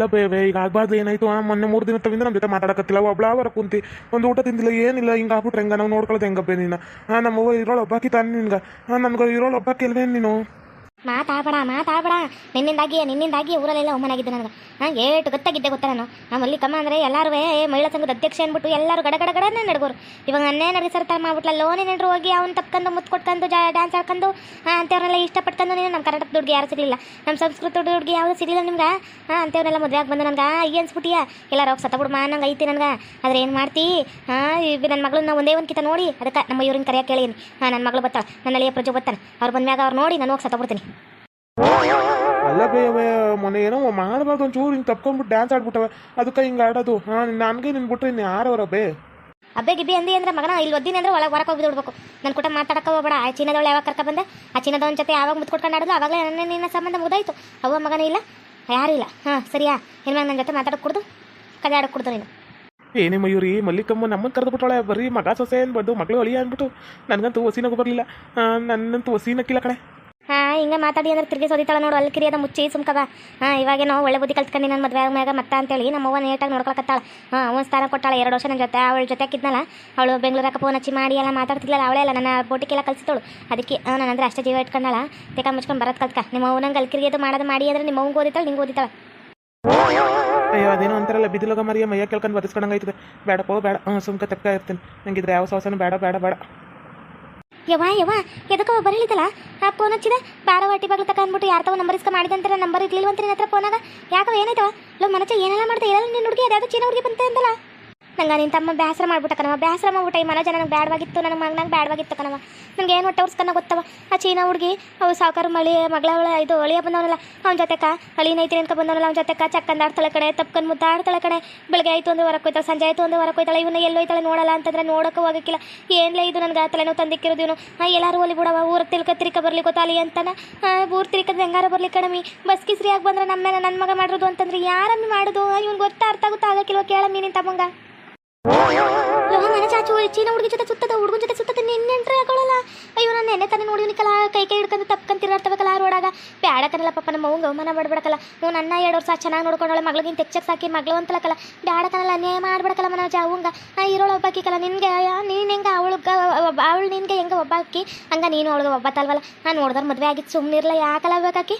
ಅಲ್ಲ ಬೇವೆ ಈಗ ಆಗ್ಬಾರ್ದು, ಏನಾಯ್ತು? ಆ, ಮೊನ್ನೆ ಮೂರು ದಿನ ತವಿಂದ ನಮ್ಮ ಜೊತೆ ಮಾತಾಡಕತ್ತಿಲ್ಲ. ಒಬ್ಳ ಅವರ ಕುಂತಿ. ಒಂದು ಊಟ ತಿಂದಿಲ್ಲ, ಏನಿಲ್ಲ, ಹಿಂಗೆ ಆಗ್ಬಿಟ್ರೆ ಹೆಂಗ? ನಾವು ನೋಡ್ಕೊಳ್ಳೋದು ಹೆಂಗಪ್ಪ ನೀನು? ಹಾಂ ನಮ್ಮವ್ವ ಇರೋಳು ಒಬ್ಬಾಕಿ ತಾನೆ ನಿನ್ಗೆ. ಹಾಂ ನನ್ಗೆ ಇರೋಳು ಒಬ್ಬಾಕಿ ಅಲ್ವೇನು ನೀನು? ಮಾತಾಡ್ಬೇಡ ಮಾತಾಡ್ಬೇಡ. ನಿನ್ನಿಂದಾಗಿ ನಿನ್ನಿಂದಾಗಿ ಊರಲ್ಲೆಲ್ಲ ಒಮ್ಮನಾಗಿದ್ದೆ ನನಗೆ ಹಾಂ, ಏಟು ಗೊತ್ತಾಗಿದ್ದೆ ಗೊತ್ತಾ ನಾನು? ಆ ಮಲ್ಲಿಕಮ್ಮ ಅಂದರೆ ಎಲ್ಲರೂ, ಏ ಮಹಿಳಾ ಸಂಘದ ಅಧ್ಯಕ್ಷ ಅಂದ್ಬಿಟ್ಟು ಎಲ್ಲರೂ ಗಡ ಗಡ ಗಡನೆ ನಡ್ಗೋರು. ಇವಾಗ ನನ್ನೇ ನಡಿ ಸರ್ತಾರ ಮಾಡ್ಬಿಟ್ಲ ಲೋನೇ ನೆಂಟ್ರು ಹೋಗಿ ಅವ್ನು ತಪ್ಕೊಂಡು, ಮುತ್ತು ಕೊಟ್ಕೊಂಡು, ಜಾ ಡ್ಯಾನ್ಸ್ ಆಡ್ಕೊಂಡು ಹಾಂ ಅಂಥವ್ರನ್ನೆಲ್ಲ ಇಷ್ಟಪಟ್ಕೊಂಡು ನೀನು ನಮ್ಮ ಕರ್ನಾಟಕ ದುಡ್ಡು ಯಾರು ಸಿಗಲಿಲ್ಲ. ನಮ್ಮ ಸಂಸ್ಕೃತ ದುಡ್ಡು ಯಾವುದು ಸಿಗಲಿಲ್ಲ ನಿಮ್ಗೆ? ಹಾಂ ಅಂಥವ್ರನ್ನೆಲ್ಲ ಮದುವೆ ಆಗಿ ಬಂದು ನನಗೆ ಏನು ಅನ್ಸ್ಬಿಟ್ಟಿಯ ಎಲ್ಲ ರೋಗ ಸತ್ತಬಿಡು ಮಾ, ನಂಗೆ ಐತಿ ನನಗೆ. ಆದ್ರೆ ಏನು ಮಾಡ್ತಿ? ಹಾಂ ನನ್ನ ಮಗಳನ್ನ ಒಂದೇ ಒಂದು ಕಿತ ನೋಡಿ, ಅದಕ್ಕೆ ನಮ್ಮ ಇವ್ರನ್ನ ಕರೆಯಕ್ಕೆ ಕೇಳೀನಿ ಹಾಂ ನನ್ನ ಮಗಳು ಬರ್ತಾಳೆ ನನ್ನ ಅಳಿಯ ಪ್ರಜೆ ಬರ್ತಾನೆ ಅವ್ರು ಬಂದ್ಮ್ಯಾಗ ಅವ್ರು ನೋಡಿ, ನಾನು ಹೋಗಿ ಸತ್ತಬಿಡ್ತೀನಿ. ಅಲ್ಲ ಬೇವೆ ಮೊನ್ನೆ ಏನೋ ಮಾಡಬಾರ್ದು ಒಂಚೂರು ಹಿಂಗೆ ತಪ್ಕೊಂಡ್ಬಿಟ್ಟು ಡ್ಯಾನ್ಸ್ ಆಡ್ಬಿಟ್ಟವೆ. ಅದಕ್ಕೆ ಹಿಂಗೆ ಆಡೋದು. ಹಾ ನನಗೆ ನಿನ್ ಬಿಟ್ರೆ ಇನ್ನು ಯಾರವರ ಬೇ? ಅಬ್ಬೆ ಗಿಬ್ಬಿ ಅಂದಿ ಅಂದ್ರೆ ಮಗನ ಇಲ್ಲಿ ಒದ್ದಿನಿ ಅಂದ್ರೆ ಒಳಗೆ ಹೊರಗೆ ಹೋಗಿ ಬಿಡ್ಬೇಕು. ನನ್ನ ಕೂಟ ಮಾತಾಡಕ ಹೋಗ್ಬೇಡ. ಆ ಚೀನದವಳು ಯಾವಾಗ ಕರ್ಕ ಬಂದೆ? ಆ ಚೀನದವನ ಜೊತೆ ಯಾವಾಗ ಮುತ್ತು ಕೊಟ್ಕೊಂಡು ಆಡೋದು ಅವಾಗಲೇ ನನ್ನ ನಿನ್ನ ಸಂಬಂಧ ಮುಗ್ದಾಯ್ತು. ಅವ್ವ ಮಗನೇ ಇಲ್ಲ. ಯಾರೂ ಇಲ್ಲ. ಹಾ ಸರಿಯಾ. ಏನ ನನ್ನ ಜೊತೆ ಮಾತಾಡಕ್ಕೆ ಕುಡ್ದು ಕದೆ ಆಡಕ್ಕೆ ಕುಡ್ದು ನೀನು. ಏನೇ ಮಯೂರಿ ಮಲ್ಲಿಕಮ್ಮ ನಮ್ಮನ್ನು ಕರೆದು ಬಿಟ್ಟವಳೆ. ಬರೀ ಮಗ ಸೊಸೆ ಅನ್ಬಾರ್ದು ಮಗಳು ಅಳಿ ಅಂದ್ಬಿಟ್ಟು ನನಗಂತೂ ಒಸಿನಗೂ ಬರಲಿಲ್ಲ. ನನ್ನಂತೂ ಒಸಿನಕ್ಕಿಲ್ಲ ಕಣೆ. ಹಾಂ, ಹಿಂಗೆ ಮಾತಾಡಿ ಅಂದ್ರೆ ತಿರುಗಿ ಸೋದಿತಾಳ ನೋಡು. ಅಲ್ಲಿ ಕಿರಿಯದ ಮುಚ್ಚಿ ಸುಮ್ಕವ ಹಾಂ ಇವಾಗೇನೋ ಒಳ್ಳೆ ಬುದ್ಧಿ ಕಲ್ತ್ಕೊಂಡು ನನ್ನ ಮದುವೆ ಮ್ಯಾಗ ಮತ್ತ ಅಂತೇಳಿ ನಮ್ಮ ಅವ್ವ ನೀಟಾಗಿ ನೋಡ್ಕೊಳಕತ್ತಾಳ. ಹಾಂ ಅವ್ನ ಸ್ಥಾನ ಕೊಟ್ಟಾಳ. ಎರಡು ವರ್ಷ ನನ್ನ ಜೊತೆ. ಅವಳ ಜೊತೆ ಕಿದ್ನಲ್ಲ ಅವಳು ಬೆಂಗಳೂರಾಗ ಫೋನ್ ಹಚ್ಚಿ ಮಾಡಿ ಎಲ್ಲ ಮಾತಾಡ್ತಿಲ್ಲ ಅವಳೇ ಅಲ್ಲ, ನನ್ನ ಬೋಟಿಗೆಲ್ಲ ಕಲ್ಸಿದಳು ಅದಕ್ಕೆ ನಾನು ಅಂದ್ರೆ ಅಷ್ಟೇ ಜೀವ ಇಟ್ಕೊಂಡಾಳ. ತೆಕ ಮುಚ್ಕೊಂಡು ಬರೋದು ಕಲ್ತ್ಕ. ನಿಮ್ಮ ಅವ್ವನಂಗೆ ಅಲ್ಲಿ ಕಿರಿಯದು ಮಾಡೋದು ಮಾಡಿ ಅಂದ್ರೆ ನಿಮ್ಮ ಅವ್ಗೆ ಓದಿತಾಳ, ನಿಂಗೆ ಓದಿತಾಳ. ಅಯ್ಯೋ, ಅದೇನೋ ಅಂತಾರಲ್ಲ, ಬಿದಿಲೋಗ ಮರಿಯ ಮೈಯ ಕೇಳ್ಕೊಂಡು ಬದಿಸ್ಕೊಂಡಂಗೆ ಆಯ್ತದೆ ಬೇಡಪ್ಪ ಬೇಡ. ಸುಮ್ಕ ತಕ್ಕ ಇರ್ತೀನಿ. ನಂಗಿದ್ರೆ ಯಾವ ಸಾಸನು ಬೇಡ ಬೇಡ ಬೇಡ. ಯವ್ವ ಯವ್ವ ಎದಕ್ಕೋ ಬರಲಿದ್ದಲ್ಲ ಆ ಫೋನ್ ಹಚ್ಚಿದ? ಬಾರ ವಾಟಿ ಬಾಗ್ಲು ತಕ ಅಂದ್ಬಿಟ್ಟು ಯಾರ ತವ ನಂಬರ್ ಇಸ್ಕ ಮಾಡಿದಂತ ನಂಬರ್ ಇರ್ಲಿಲ್ವಂತ ನಿನ್ನ ಹತ್ರ ಫೋನಾಗ ಯಾಕೋ ಏನಾಯ್ತವ? ಲೋ ಮನಚ ಏನೆಲ್ಲ ಮಾಡ್ತಾ ಇರಲ್ಲ ನಿನ್ನ ಹುಡುಗಿ, ಅದ್ಯಾವುದೋ ಚೀನ ಹುಡುಗಿ ಬಂತ ಅಂತಲ್ಲ ನಂಗೆ ನಿನ್ನ ತಮ್ಮ ಬೇಸರ ಮಾಡ್ಬಿಟ್ಟ ಕಣವ ಬೇಸರ ಮಾಡ್ಬಿಟ್ಟ ಈ ಮನೋಜ ನನಗೆ ಬ್ಯಾಡವಾಗಿತ್ತು, ನನ್ನ ಮಗನಾಗ ಬ್ಯಾಡವಾಗಿತ್ತು ಕಣವ ನಂಗೆ ಏನು ಹೊಟ್ಟೆ ಉರ್ಸ್ಕನ್ನ ಗೊತ್ತವ ಆ ಚೀನಾ ಹುಡುಗಿ ಅವು ಸಾವುಕಾರ ಮಳಿ, ಮಗಳ ಇದು ಅಳಿಯ ಬಂದವನಲ್ಲ, ಅವ್ನ ಜೊತೆಕ ಅಳಿನೈತಿ ಅಂತ ಬಂದವನಲ್ಲ, ಅವ್ನ ಜೊತೆಕ ಚಕ್ಕಂದಾಡ್ತಾಳೆ ಕಡೆ ತಪ್ಕೊಂಡು ಮುದ್ದಾಡ್ತಾಳೆ ಕಡೆ ಬೆಳಗ್ಗೆ ಆಯಿತು ಅಂದ್ರೆ ಹೊರಕ್ಕೆ ಹೋಯ್ತಾಳೆ, ಸಂಜೆ ಆಯಿತು ಒಂದು ಹೊರಕ್ಕೆ ಹೋಯ್ತಾಳೆ ಇವನ್ನ ಎಲ್ಲೋಯ್ತಾಳೆ ನೋಡಲ್ಲ ಅಂತಂದ್ರೆ ನೋಡಕ್ಕೆ ಹೋಗಕ್ಕಿಲ್ಲ. ಏನ್ಲೇ ಇದು ನನಗೆ ನಾವು ತಂದಿಕ್ಕಿರೋದು ಇವನು? ಎಲ್ಲರೂ ಒಲಿ ಬಿಡವ ಊರ ತಿಳ್ಕ ತಿರ್ಕ ಬರ್ಲಿ ಗೊತ್ತಾಲಿ ಅಂತಾನ? ಊರು ತಿರ್ಕದ್ರೆ ಹೆಂಗಾರ ಬರಲಿ ಕಣಮಿ ಬಸ್ ಕಿಸ್ರಿಯಾಗಿ ಬಂದ್ರೆ ನಮ್ಮ ನನ್ನ ಮಗ ಮಾಡಿರೋದು ಅಂತಂದ್ರೆ ಯಾರಮ್ಮಿ ಮಾಡೋದು? ಇವ್ನು ಗೊತ್ತಾ ಅರ್ಥ ಆಗುತ್ತಾ ಆಗಕ್ಕಿಲ್ವ ಕೇಳಮ್ಮಿ ನಿನ್ನ ತಮ್ಮಂಗ? ಮನೆ ಚಾಚು ಚೀನ ಹುಡುಗಿ ಜೊತೆ ಸುತ್ತದ, ಹುಡುಗನ ಜೊತೆ ಸುತ್ತದ, ನಿನ್ನೆಂಟ್ರೆ ಹಾಕೊಳ್ಳಲ್ಲ ಅಯ್ಯೋ ನಾನು ನೆನೆ ತಾನೇ ಕಲಾ, ಕೈ ಕೈ ಹಿಡ್ಕೊಂಡು ತಪ್ಕೊಂಡು ತಿರ್ಗಾಡ್ತಬೇಕಲ್ಲ ರೋಡಾಗ. ಬ್ಯಾಡಕನಲ್ಲ ಪಾಪ, ನಮ್ಮ ಅವ್ಗೆ ಅವಮಾನ ಮಾಡ್ಬಿಡಕಲ್ಲ. ನೀವು ನನ್ನ ಎರಡು ವರ್ಷ ಚೆನ್ನಾಗಿ ನೋಡ್ಕೊಂಡವಳೆ ಮಗಳಿಗಿಂತ ತೆಚ್ಚಕ್ಕೆ ಸಾಕಿ, ಮಗಳು ಅಂತಲಕಲ್ಲ ಬ್ಯಾಡಕನಲ್ಲ ಅನ್ಯಾಯ ಮಾಡ್ಬಿಡಕಲ್ಲ ಮನೋಜ ಅವಂಗ ಇರೋಳು ಒಬ್ಬಾಕಿಕಲ್ಲ ನಿನ್ಗೆ ನೀನು ಹೆಂಗೆ ಅವಳಿಗೆ ಅವಳು ನಿನ್ಗೆ ಹೆಂಗೆ ಒಬ್ಬಾಕಿ? ಹಂಗ ನೀನು ಅವಳಿಗೆ ಒಬ್ಬತ್ತಲ್ವಲ್ಲ ನಾನು ನೋಡಿದ್ರೆ ಮದುವೆ ಆಗಿತ್ತು ಸುಮ್ಮನಿರ್ಲ ಯಾಕಲ್ಲ ಬೇಕಾಕಿ?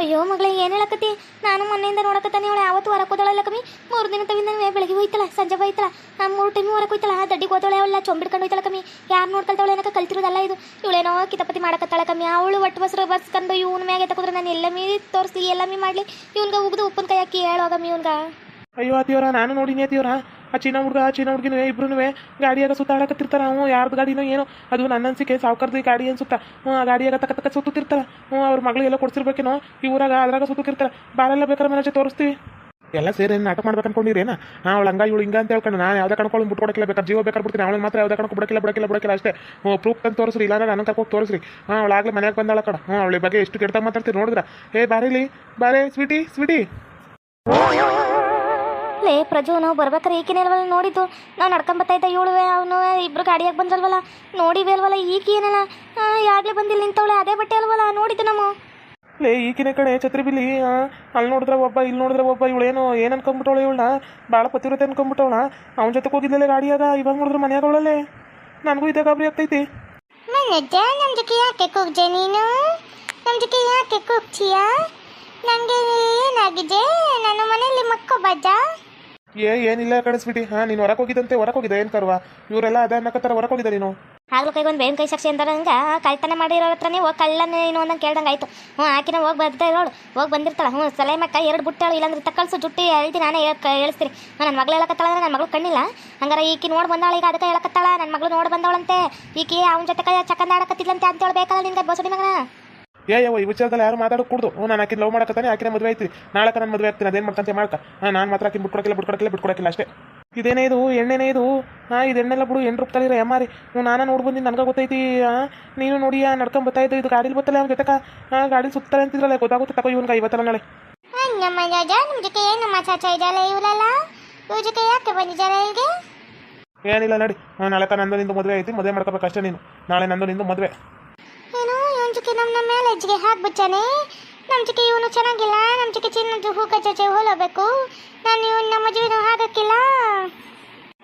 ಅಯ್ಯೋ ಮಗಳೇ, ಏನು ಹೇಳಕತ್ತಿ? ನಾನು ಮೊನ್ನೆಯಿಂದ ನೋಡಕತ್ತಾನೆ ಅವಳು ಯಾವತ್ತು ಹೊರಗೆ ಹೋದಳಲ್ಲ ಕಮ್ಮಿ. ಮೂರು ದಿನ ತವಿಂದ ಬೆಳಗ್ಗೆ ಹೋಯ್ತಲ್ಲ, ಸಂಜೆ ಹೋಯ್ತಲ್ಲ ನಾನು ಮೂರು ಟೈಮ್ ಹೊರಕ್ಕೆ ಹೋಯ್ತಲ್ಲ, ಆ ದಡ್ಡಿಗೆ ಹೋದಳೆ ಅವಳ, ಚೊಂಬಿಡ್ಕೊಂಡು ಹೋಯ್ತಲ್ಲ ಕಮ್ಮಿ. ಯಾರು ನೋಡ್ಕೊಳ್ತಾವಳೆ ಏನಕ್ಕೆ, ಕಲ್ತಿರೋದಲ್ಲ ಇದು? ಇವಳೇನೋ ಕಿತಪತಿ ಮಾಡಕತ್ತಾಳ ಕಮ್ಮಿ. ಅವಳು ಒಟ್ಟು ಬಸ್ರು ಬಸ್ಕೊಂಡು ಇವನ ಮ್ಯಾಗೆ ತಗೋದ್ರೆ ನಾನು ಎಲ್ಲ ಮೀ ತೋರಿಸ್ಲಿ ಎಲ್ಲ ಮೀ ಮಾಡಲಿ. ಇವನ್ಗ ಉಗ್ದು ಉಪ್ಪನ್ ಕೈ ಹಾಕಿ ಹೇಳೋಗಮ್ಮಿ ಇವ್ನ್ಗೆ. ಅಯ್ಯೋ ಅತಿಯವರ ನಾನು ನೋಡಿನಿ ಅತಿಯವರ ಆ ಚೀನಾ ಹುಡುಗ, ಆ ಚೀನಾ ಹುಡುಗಿನೂ ಇಬ್ರು ಗಾಡಿಯಾಗ ಸುತ್ತಾಡಕತ್ತಿರ್ತಾರ, ಹ್ಞೂ, ಯಾರ್ದು ಗಾಡಿನೋ ಏನೋ. ಅದು ನನ್ನ ಅನ್ಸಿಕೆ, ಸಾವುಕಾರ್ದು ಗಾಡಿ ಸುತ್ತ. ಹ್ಞೂ, ಆ ಗಾಡಿಯಾಗ ತಕ್ಕ ತಕ್ಕ ಸುತ್ತಿರ್ತಾರ ಹ್ಞೂ, ಅವ್ರ ಎಲ್ಲ ಕೊಡ್ಸಿರ್ಬೇಕೇನೋ, ಈ ಊರಾಗ ಅದ್ರಾಗ ಸುತ್ತಿರ್ತಾರ ಬಾರೆಲ್ಲ ಬೇಕಾದ್ರೆ ಮನೆ ತೋರಿಸ್ತೀವಿ. ಎಲ್ಲ ಸೇರಿ ನಾಟ ಮಾಡ್ಬೇಕು ಅನ್ಕೊಂಡಿರೇನ ಹಾಂ, ಅವಳು ಹಂಗ, ಇವಳು ಹಿಂಗ ಅಂತ ಹೇಳ್ಕೊಂಡು ನಾನು ಯಾವ್ದು ಕಣ್ಕೊಂಡು ಬಿಟ್ಕೊಡಕ್ಕಿಲ್ಲ ಬೇಕಾದ್ರೆ ಜೀವ ಬೇಕಾದ್ರೆ ಬಿಡ್ತೀನಿ ಅವಳಿಗೆ ಮಾತ್ರ ಯಾವ್ದು ಕಣ್ಕೊಂಡು ಬಿಡಕ್ಕಿಲ್ಲ ಬಿಡಕ್ಕಿಲ್ಲ ಬಿಡಕ್ಕಿಲ್ಲ ಅಷ್ಟೇ. ಹ್ಞೂ ಪ್ರೂಫ್ ತಂದು ತೋರಿಸ್ರಿ ಇಲ್ಲ ನಾನು ಕರ್ಕೊಂಡು ತೋರಿಸ್ರಿ. ಹಾಂ ಅವಳಾಗಲೇ ಮನೆಯಾಗ ಬಂದಾಳ ಕಡ. ಹ್ಞೂ, ಅವಳ ಬಗ್ಗೆ ಎಷ್ಟು ಕೆಡ್ತಾ ಮಾತಾಡ್ತೀರಿ ನೋಡಿದ್ರ? ಏ, ಬಾರಿಲಿ, ಬಾರೇ, ಸ್ವೀಟಿ ಸ್ವೀಟಿ. ಲೇ ಪ್ರಜು ನಾವು ಬರ್ಬೇಕಾರೆ ಈಗಿನೇಲ್ವಲ್ಲ ನೋಡಿದ್ದು. ನಾವು ನಡ್ಕೊಂಬತ್ತಾ ಇದ್ದ ಇವಳುವೆ ಅವನು ಇಬ್ರು ಗಾಡಿಯಾಗಿ ಬಂದಲ್ವಲ್ಲ ನೋಡಿವೆ ಅಲ್ವಲ್ಲ ಈಗ ಏನಲ್ಲ? ಯಾಗಲೇ ಬಂದಿಲ್ಲ ನಿಂತವಳೆ ಅದೇ ಬಟ್ಟೆ ಅಲ್ವಲ್ಲ ನೋಡಿದ್ದು ನಾವು ಲೇ ಈಕಿನ ಕಡೆ ಛತ್ರಿ ಬಿಲಿ ಅಲ್ಲಿ ನೋಡಿದ್ರೆ ಒಬ್ಬ ಇಲ್ಲಿ ನೋಡಿದ್ರೆ ಒಬ್ಬ ಇವಳೇನು ಏನು ಅನ್ಕೊಂಬಿಟ್ಟವಳೆ ಇವಳ ಭಾಳ ಪತಿವ್ರತೆ ಅನ್ಕೊಂಬಿಟ್ಟವಳ. ಅವನ ಜೊತೆ ಗಾಡಿ ಅದ ಇವಾಗ ನೋಡಿದ್ರೆ ಮನೆಯಾಗ ಅವಳಲ್ಲೇ ನನಗೂ ಇದೇ ಗಾಬರಿ ಆಗ್ತೈತಿ. ನಮ್ಮ ಜೊತೆ ಯಾಕೆ ಕೂಗ್ಜೆ ನೀನು? ನಮ್ಮ ಜೊತೆ ಯಾಕೆ ಕೂಗ್ತೀಯ? ನನಗೆ ಏನಾಗಿದೆ? ನಾನು ಮನೆಯಲ್ಲಿ ಮಕ್ಕೋಬಜ್ಜ ಏ, ಏನಿಲ್ಲ ಕಳಿಸ್ಬಿಟ್ಟು ಹಾ, ನೀನು ಹೊರಕ್ ಹೋಗಿದ್ದಂತೆ ಹೊರಗೆ ಹೋಗಿದೆ ಏನು ಕರ್ವ? ಇವರೆಲ್ಲ ಅದ ಅನ್ನಕತ್ತಾರ ಹೊರಕ್ ಹೋಗಿದೆ ನೀನು? ಆಗ್ಲೂ ಕೈ ಒಂದು ಬೇವಿನ ಕೈ ಸಾಕ್ಷಿ ಅಂತಾರಂಗ ಕಳ್ತನ ಮಾಡಿರೋ ಹತ್ರನೇ ಹೋಗಿ ಕಳ್ಳನ ಏನು ಅಂದಂಗೆ ಕೇಳ್ದಂಗೆ ಆಯ್ತು. ಹ್ಞೂ, ಆಕಿನ ಹೋಗಿ ಬರ್ತಾ ಇರೋಳು ಹೋಗಿ ಬಂದಿರ್ತಾಳೆ. ಹ್ಞೂ ಸಲೈ ಮಕ್ಕ ಎರಡು ಬುಟ್ಟಾಳು ಇಲ್ಲಾಂದ್ರೆ ತಕ್ಕಳಿಸು ಜುಟ್ಟಿ ಹೇಳ್ತೀನಿ ನಾನೇ ಹೇಳ್- ಹೇಳಿಸ್ತೀನಿ. ನನ್ನ ಮಗಳು ಹೇಳಕತ್ತಾಳ ಅಂದ್ರೆ ನನ್ನ ಮಗಳು ಕಣ್ಣಿಲ್ಲ. ಹಂಗಾರೆ ಈಕಿ ನೋಡಿ ಬಂದಾಳ, ಈಗ ಅದಕ್ಕೆ ಹೇಳಕತ್ತಾಳ. ನನ್ನ ಮಗಳು ನೋಡಿ ಬಂದವಳಂತೆ ಈಕಿ ಅವನ ಜೊತೆ ಕೈ ಚಕ್ಕಂದ ಆಡಕತ್ತಿದ್ಲಂತೆ. ಅಂತ ಹೇಳ್ಬೇಕಲ್ಲ ನಿನ್ಗೆ, ಬಸಡಿ ಮಗನ? ಏ ಯಾವ ಈ ವಿಚಾರದಲ್ಲಿ ಯಾರು ಮಾತಾಡೋ ಕೊಡ್ದು? ನಾನು ಆಕಿನ ಲವ್ ಮಾಡಕತ್ತಾನೆ ಆಕಿನ ಮದುವೆ ಆಯ್ತು ನಾಳೆ ನಾನು ಮದುವೆ ಆಗ್ತೀನಿ ಅದೇನು ಮಾಡ್ತಂತೆ ಮಾಡ್ತಾ ಹಾಂ ನಾನು ಮಾತ್ರ ಆಕಿನ ಬಿಟ್ಕೊಡಕ್ಕಿಲ್ಲ ಬಿಟ್ಕೊಡಕ್ಕಿಲ್ಲ ಬಿಟ್ಕೊಡಕ್ಕಿಲ್ಲ ಅಷ್ಟೇ. ಇದೇನೇ ಇದು ಎಣ್ಣೆನೇ ಇದು? ಹಾಂ ಇದು ಎಣ್ಣೆಲ್ಲ ಬಿಡು ಎಂಟು ರೂಪಾಯಿ ಎಮ್ಮಾರಿ ಹ್ಞೂ ನಾನು ನೋಡಿ ಬಂದಿದ್ದು ನನಗೆ ಗೊತ್ತೈತಿ ಹಾಂ ನೀನು ನೋಡಿ ನಡ್ಕೊಂಡ್ ಬರ್ತಾ ಇದ್ದು ಇದು ಗಾಡಿಲಿ ಬತ್ತಲ್ಲ ಅವ್ನ ಜೊತೆ ಹಾಂ ಗಾಡಿ ಸುತ್ತಾರೆ ಅಂತಿದ್ರಲ್ಲ ಗೊತ್ತಾಗುತ್ತೆ ತಗೋ ಇವನ್ಗೆ ಐವತ್ತಲ್ಲ ನಾಳೆ. ನಮ್ಮ ರಾಜ ನಿಮ್ಮ ಜೊತೆ ಏನು ಮಾಚಾಚ ಇದೆಯಲ್ಲ ಇವಳೆಲ್ಲ? ಇವ್ರ ಜೊತೆ ಯಾಕೆ ಬಂದಿದ್ದಾರೆ ಇಲ್ಲಿಗೆ ಏನಿಲ್ಲ ನಡಿ. ನಾಳೆ ನಂದು ನಿಂದು ಮದುವೆ ಐತಿ ಮದುವೆ ಮಾಡ್ಕೋಬೇಕು ಅಷ್ಟೇ ನೀನು. ನಾಳೆ ನಂದು ನಿಂದು ಮದುವೆ. ಇವನ್ ಜೊತೆ ನಮ್ಮ ಮೇಲೆ ಹಾಕಿ ಹಾಕ್ಬಿಚ್ಚಾನೆ ನಮ್ಮ ಜೊತೆ ಇವನು ಚೆನ್ನಾಗಿಲ್ಲ ನಮ್ಮ ಜೊತೆ ಚಿನ್ನದ್ದು ಹೂಕ ಜೊತೆ ಹೋಲಬೇಕು. ನಾನು ಇವನು ನಮ್ಮ ಜೀವನ ಹಾಕಕ್ಕಿಲ್ಲ.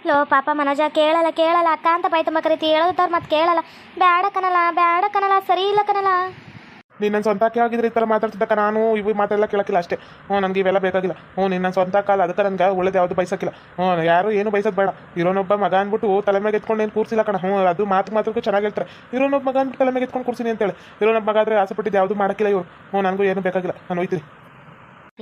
ಲೋ ಪಾಪ ಮನೋಜ, ಕೇಳಲ್ಲ ಕೇಳಲ್ಲ. ಅಕ್ಕ ಅಂತ ಬೈತಮ್ಮ ಕರೀತಿ, ಹೇಳೋದವ್ರು ಮತ್ತೆ ಕೇಳಲ್ಲ. ಬ್ಯಾಡ ಕನಲ ಬ್ಯಾಡ ಕನಲ ಸರಿ ಇಲ್ಲ ಕನಲ್ಲ ನೀನು ನನ್ನ ಸ್ವಂತಕ್ಕೆ ಆಗಿದ್ರೆ ಈ ಥರ ಮಾತಾಡ್ತಿದ್ದಕ್ಕ ನಾನು ಇವು ಮಾತೆಲ್ಲ ಕೇಳಕ್ಕಿಲ್ಲ ಅಷ್ಟೇ. ಹ್ಞೂ, ನನಗೆ ಇವೆಲ್ಲ ಬೇಕಾಗಿಲ್ಲ. ಹ್ಞೂ, ನೀನು ನನ್ನ ಸ್ವಂತ ಕಾಲ, ಅದಕ್ಕೆ ನನಗೆ ಒಳ್ಳೇದು ಯಾವುದು ಬಯಸಕ್ಕಿಲ್ಲ. ಹ್ಞೂ, ಯಾರು ಏನು ಬಯಸೋದು ಬೇಡ. ಇರೋನೊಬ್ಬ ಮಗ ಅಂದ್ಬಿಟ್ಟು ತಲೆ ಮೇಲೆ ಎತ್ಕೊಂಡು ಏನು ಕೂರ್ಸಿಲ್ಲ ಕಣ. ಹ್ಞೂ, ಅದು ಮಾತು ಮಾತ್ರಕ್ಕೂ ಚೆನ್ನಾಗಿ ಹೇಳ್ತಾರೆ. ಇರೋನೊಬ್ಬ ಮಗ ಅಂದ್ಬಿಟ್ಟು ತಲೆ ಮೇಲೆ ಎತ್ಕೊಂಡು ಕೂರಿಸಿನಿ ಅಂತೇಳಿ. ಇರೋನೊಬ್ಬ ಮಗ ಆದರೆ ಆಸೆ ಪಟ್ಟಿದ್ದು ಯಾವುದು ಮಾಡೋಕ್ಕಿಲ್ಲ ಇವರು. ಹ್ಞೂ, ನನಗೂ ಏನು ಬೇಕಾಗಿಲ್ಲ. ನಾನು ಹೋಯ್ತೀನಿ.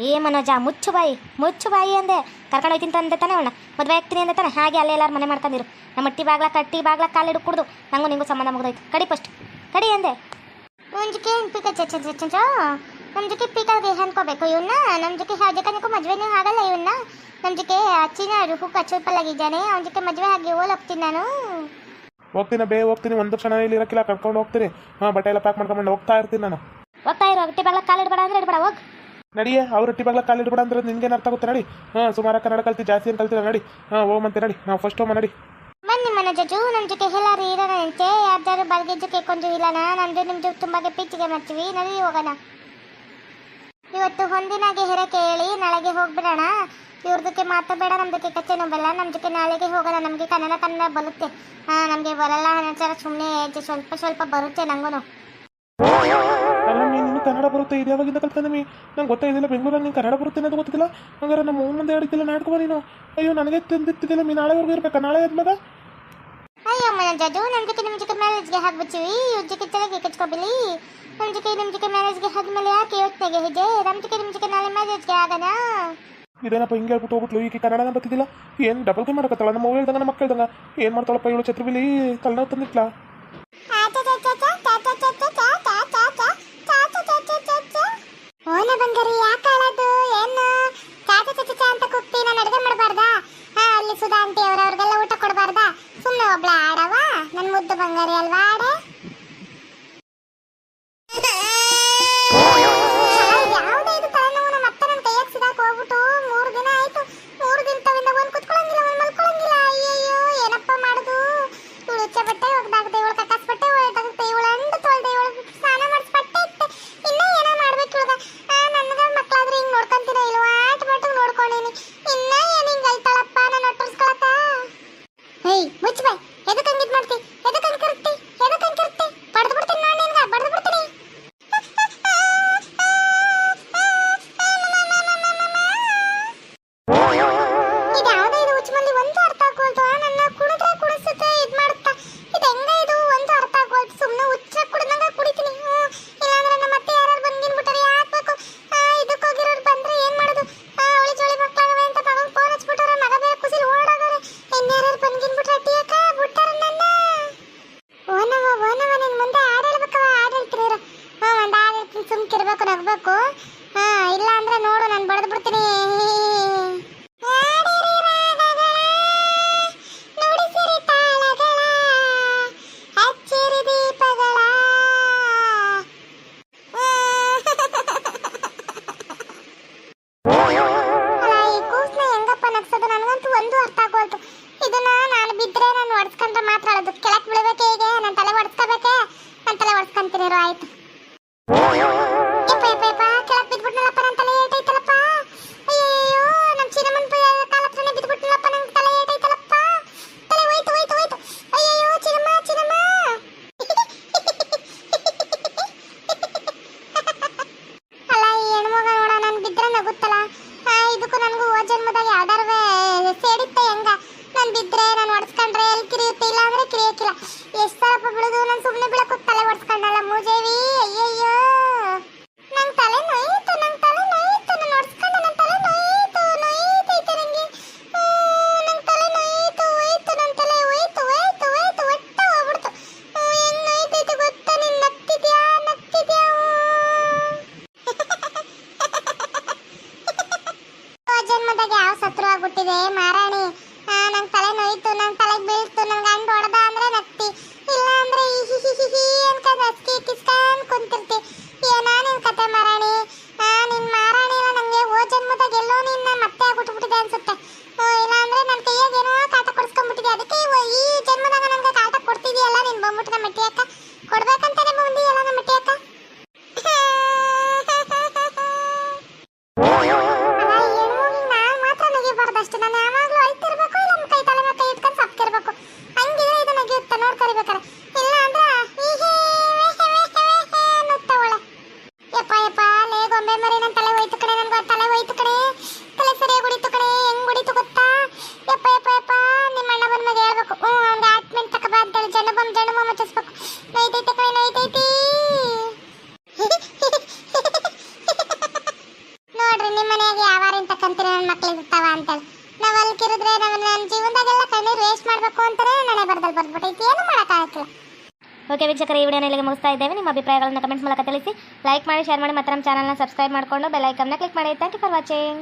ಏ ಮನೋಜ ಮುಚ್ಚು ಬಾಯಿ ಮುಚ್ಚು ಬಾಯಿ ಅಂದೆ. ಕರ್ಕೊಂಡು ಹೋಯ್ತೀನಿ ತಂದೆ ತಾನೆ ಅವಳ ಮದುವೆ ಆಗ್ತೀನಿ ಅಂದೆ ತಾನೆ. ಹಾಗೆ ಅಲ್ಲೇ ಎಲ್ಲಾರು ಮನೆ ಮಾಡ್ಕೊಂಡಿರು. ನಮ್ಮ ಮಟ್ಟಿ ಬಾಗ್ಲ, ಕಟ್ಟಿ ಬಾಗ್ಲ ಕಾಲಿಡು ಕುಡ್ದು ನಂಗೂ ನಿಂಗೂ ಸಂಬಂಧ ಮುಗಿದೋಯ್ತು. ಕಡಿ ಫಸ್ಟ್ ಕಡಿ ಅಂದೆ. ಒಂಜಕ್ಕೆ ಪಿಕ ಚಚ್ಚೋ ನಮ್ಮ ಜೊತೆ ಪಿಕಾಗೆ ಅನ್ಕೋಬೇಕು ಇವನ್ನ ನಮ್ಜಕ್ಕೆ ಹಾಜಕನಿಗೂ ಮದುವೆನೇ ಆಗಲ್ಲ ಇವನ್ನ ನಮ್ಜಕ್ಕೆ ಅಚ್ಚಿನ ರುಹು ಅವನ ಜೊತೆ ಮದುವೆ ಆಗಿ ಓಲ್ ಹೋಗ್ತೀನಿ ನಾನು. ಹೋಗ್ತೀನಿ ಬೇ ಹೋಗ್ತೀನಿ. ಒಂದು ಕ್ಷಣ ಇಲ್ಲಿ ಇರಕ್ಕಿಲ್ಲ ಕರ್ಕೊಂಡು ಹೋಗ್ತೀನಿ. ಹಾಂ ಬಟ್ಟೆ ಎಲ್ಲ ಪ್ಯಾಕ್ ಮಾಡ್ಕೊಂಡು ಹೋಗ್ತಾ ಇರ್ತೀನಿ ನಾನು. ಹೋಗ್ತಾ ಇರೋ ಗಟ್ಟಿ ಬಾಗ್ಲ ಕಾಲಿಡ್ಬೇಡ ಅಂದ್ರೆ ಇಡಬೇಡ ಹೋಗ್. ನಡಿಯೇ ಅವ್ರ ರೊಟ್ಟಿ ಬಾಗ್ಲ ಕಾಲು ಇಡಬೇಡ ಅಂದ್ರೆ ನಿನ್ಗೇನು ಅರ್ಥ ಆಗುತ್ತೆ? ನಡಿ. ಹಾಂ ಸುಮಾರು ಕನ್ನಡ ಕಲ್ತಿ ಜಾಸ್ತಿ ಏನು ಕಲ್ತಿಲ್ಲ ನಡಿ. ಹಾಂ ಹೋಗಂತೆ ನಡಿ. ನಾವು ಫಸ್ಟ್ ಹೋಮ ನಡಿ. ಜೊತೆ ಜಜು ನಮ್ಮ ಜೊತೆ ಎಲ್ಲಾರು ಇರೋಣಂತೆ ಯಾರ್ದಾರು ಬಲ್ಗೆಜ್ಜಕ್ಕೆ ಕೊಂದು ಇಲ್ಲನ ನಿಮ್ಮ ಜೊತೆ ತುಂಬಾ ಪಿಚ್ಚಿಗೆ ಮಾಡ್ತೀವಿ ನಡಿ ಹೋಗೋಣ. ಇವತ್ತು ಹೊಂದಿನಾಗೆ ಹೆರೆ ಕೇಳಿ ನಾಳೆಗೆ ಹೋಗ್ಬಿಡೋಣ. ಇವ್ರದಕ್ಕೆ ಮಾತಾಡಬೇಡ ನಮ್ದಕ್ಕೆ ಕಚ್ಚೆ ನೋಬಲ್ಲ ನಮ್ಮ ಜೊತೆ ನಾಳೆಗೆ ಹೋಗೋಣ. ನಮಗೆ ಕನ್ನಡ ಕನ್ನಡ ಬರುತ್ತೆ. ಹಾಂ, ನಮಗೆ ಬರಲ್ಲ ಅನಚಾರ ಸುಮ್ಮನೆ ಸ್ವಲ್ಪ ಸ್ವಲ್ಪ ಬರುತ್ತೆ ನಂಗೂ ಕನ್ನಡ ಬರುತ್ತೆ. ಇದು ಯಾವಾಗಿಂದ ಕಲ್ತ್ಕೊಂಡೆ ಮೀ ನಂಗೆ ಗೊತ್ತಾಗಿದ್ದಿಲ್ಲ ಬೆಂಗಳೂರಲ್ಲಿ ನೀನು ಕನ್ನಡ ಬರುತ್ತೆ ಅನ್ನೋದು ಗೊತ್ತಿಲ್ಲ ಹಂಗಾರೆ ನಮ್ಮ ಮುಂದೆ ಹೇಳಿದ್ದಿಲ್ಲ ನಾಟ್ಕೊ ಅಯ್ಯೋ, ನನಗೆ ತಂದಿತ್ತಿದ್ದಿಲ್ಲ ನೀ ನಾಳೆವರೆಗೂ ಇರ್ಬೇಕಾ? ನಾಳೆ ಆದ್ಮೇಲೆ ಅಯ್ಯೋ ಮನ ಜಜು ನಮ್ಮ ಜೊತೆ ನಿಮ್ಮ ಜೊತೆ ಮ್ಯಾರೇಜ್ಗೆ ಹಾಕ್ಬಿಡ್ತೀವಿ ಇವ್ರ ಜೊತೆ ತಲೆಗೆ ಕಚ್ಕೊಬಿಲಿ ನಮ್ಮ ಜೊತೆ ನಿಮ್ಮ ಜೊತೆ ಮ್ಯಾರೇಜ್ಗೆ ಆದ್ಮೇಲೆ ಯಾಕೆ ಯೋಚನೆಗೆ ಇದೆ ನಮ್ಮ ಜೊತೆ ನಿಮ್ಮ ಜೊತೆ ನಾಳೆ ಮ್ಯಾರೇಜ್ಗೆ ಆಗೋಣ? ಇದೇನಪ್ಪ ಹಿಂಗೆ ಹೇಳ್ಬಿಟ್ಟು ಹೋಗ್ಬಿಟ್ಲು? ಈಗ ಕನ್ನಡನ ಬರ್ತಿದ್ದಿಲ್ಲ. ಏನು ಡಬಲ್ ಕೈ ಮಾಡಕತ್ತಲ್ಲ ನಮ್ಮ ಅವ್ವ ಹೇಳ್ದಂಗ ನಮ್ಮ ಮಕ್ಕಳು ಹೇಳ್ದಂಗ. ಏನು ಮಾಡ್ತಾಳಪ್ಪ ಇವಳು ಛತ್ರಬಿಲಿ ಕಲ್ನವ್ ತಂದಿಟ್ಲ? ಓನ ಬಂಗಾರಿ ಯಾಕೆ ಅಳೋದು ಏನು? ಚಾಚ ಚಚ ಚ ಅಂತ ಕೂಗ್ತಿ ನಾನು ಅಡುಗೆ ಮಾಡಬಾರ್ದಾ? ಹಾ ಅಲ್ಲಿ ಸುಧಾ ಆಂಟಿ ಅವ್ರ ಅವ್ರಿಗೆಲ್ಲ ಊಟ ಕೊಡಬಾರ್ದಾ ಸುಮ್ಮನೆ ಒಬ್ಳ ಆಡವ ನನ್ನ ಮುದ್ದು ಬಂಗಾರಿ ಅಲ್ವಾ ಆಡೆ? ಅಟ್ಟಿಯಕ್ಕ ಬಿಟ್ಟಾರ ನನ್ನ. ಓನವ ಓನವ ನಿನ್ ಮುಂದೆ ಹಾಡು ಹೇಳ್ಬೇಕವ ಹಾಡು ಹೇಳ್ತಿರೋ ಹ್ಞೂ ಒಂದು ಹಾಡು ಹೇಳ್ತೀನಿ ಸುಮ್ಕಿರ್ಬೇಕು, ನಗ್ಬೇಕು. ಮನೆಯಾಗ ಯಾವಾರಿಂದ ಕಂತಿನ ನನ್ನ ಮಕ್ಳಿಗೆ ಇರ್ತಾವ ಅಂತೇಳಿ. ನಾವು ಅಲ್ಲಿ ಕಿರಿದ್ರೆ ನಮ್ಮ ನನ್ನ ಜೀವನದಾಗೆಲ್ಲ ಕಣ್ಣೀರು ವೇಸ್ಟ್ ಮಾಡಬೇಕು ಅಂತಾರೆ ನನಗೆ ಬರ್ದಲ್ಲಿ ಬರ್ಬಿಟ್ಟೈತಿ ಏನು ಮಾಡೋಕ್ಕಾಗಲ್ಲ ಓಕೆ ವೀಕ್ಷಕರ, ಈ ವಿಡಿಯೋನ ಇಲ್ಲಿಗೆ ಮುಗಿಸ್ತಾ ಇದ್ದೇವೆ. ನಿಮ್ಮ ಅಭಿಪ್ರಾಯಗಳನ್ನು ಕಮೆಂಟ್ಸ್ ಮೂಲಕ ತಿಳಿಸಿ. ಲೈಕ್ ಮಾಡಿ ಶೇರ್ ಮಾಡಿ, ಮತ್ತೆ ನಮ್ಮ ಚಾನಲ್ನ ಸಬ್ಸ್ಕ್ರೈಬ್ ಮಾಡಿಕೊಂಡು ಬೆಲ್ ಕ್ಲಿಕ್ ಮಾಡಿ. Thank you for watching